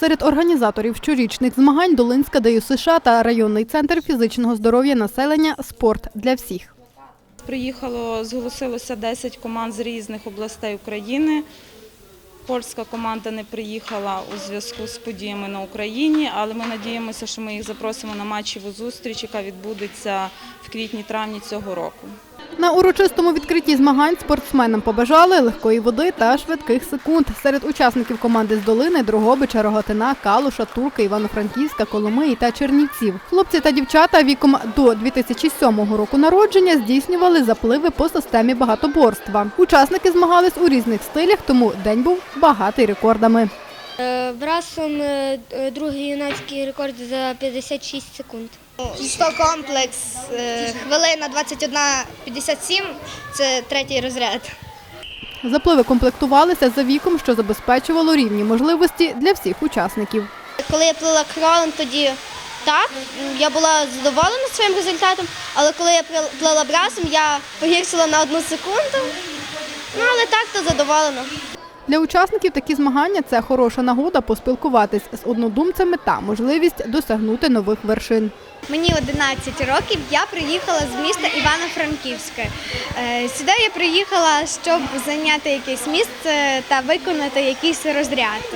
Серед організаторів щорічних змагань Долинська ДЮСШ США та районний центр фізичного здоров'я населення Спорт для всіх. Приїхало, зголосилося 10 команд з різних областей України. Польська команда не приїхала у зв'язку з подіями на Україні, але ми надіємося, що ми їх запросимо на матчеву зустріч, яка відбудеться в квітні-травні цього року. На урочистому відкритті змагань спортсменам побажали легкої води та швидких секунд. Серед учасників команди з Долини, Дрогобича, Рогатина, Калуша, Турки, Івано-Франківська, Коломиї та Чернівців. Хлопці та дівчата віком до 2007 року народження здійснювали запливи по системі багатоборства. Учасники змагались у різних стилях, тому день був багатий рекордами. Е, Брасом е, е, другий юнацький рекорд за 56 секунд. 100 комплекс, е, хвилина 21.57 – це третій розряд. Запливи комплектувалися за віком, що забезпечувало рівні можливості для всіх учасників. Коли я плила кролем, тоді так, я була задоволена своїм результатом, але коли я плила- плила брасом, я погіршила на одну секунду. Ну, але так, то задоволена. Для учасників такі змагання це хороша нагода поспілкуватись з однодумцями та можливість досягнути нових вершин. Мені 11 років, я приїхала з міста Івано-Франківське. Сюди я приїхала, щоб зайняти якесь місце та виконати якийсь розряд.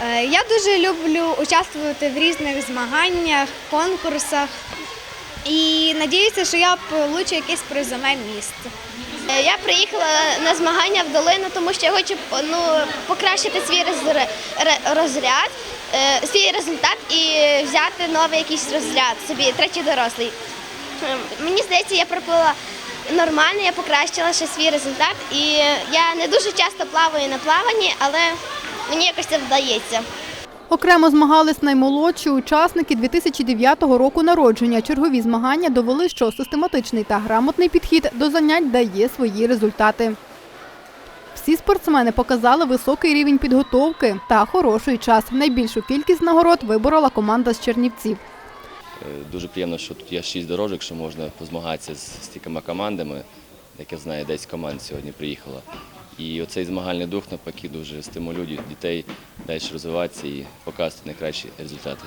Е, Я дуже люблю участвувати в різних змаганнях, конкурсах і надіюся, що я получу якесь призове місце. Е, Я приїхала на змагання в долину, тому що я хочу ну, покращити свій розряд, е, свій результат і взяти новий якийсь розряд собі, третій дорослий. Ем, Мені здається, я проплила нормально, я покращила ще свій результат. І я не дуже часто плаваю на плаванні, але мені якось це вдається. Окремо змагались наймолодші учасники 2009 року народження. Чергові змагання довели, що систематичний та грамотний підхід до занять дає свої результати. Всі спортсмени показали високий рівень підготовки та хороший час. Найбільшу кількість нагород виборола команда з Чернівців. Е, Дуже приємно, що тут є шість дорожок, що можна позмагатися з стількома командами. Як я знаю, 10 команд сьогодні приїхало. І оцей змагальний дух навпаки дуже стимулює дітей далі розвиватися і показувати найкращі результати.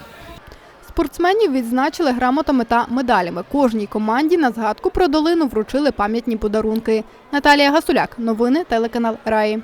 Спортсменів відзначили грамотами та медалями. Кожній команді на згадку про долину вручили пам'ятні подарунки. Наталія Гасуляк. Новини телеканал Раї.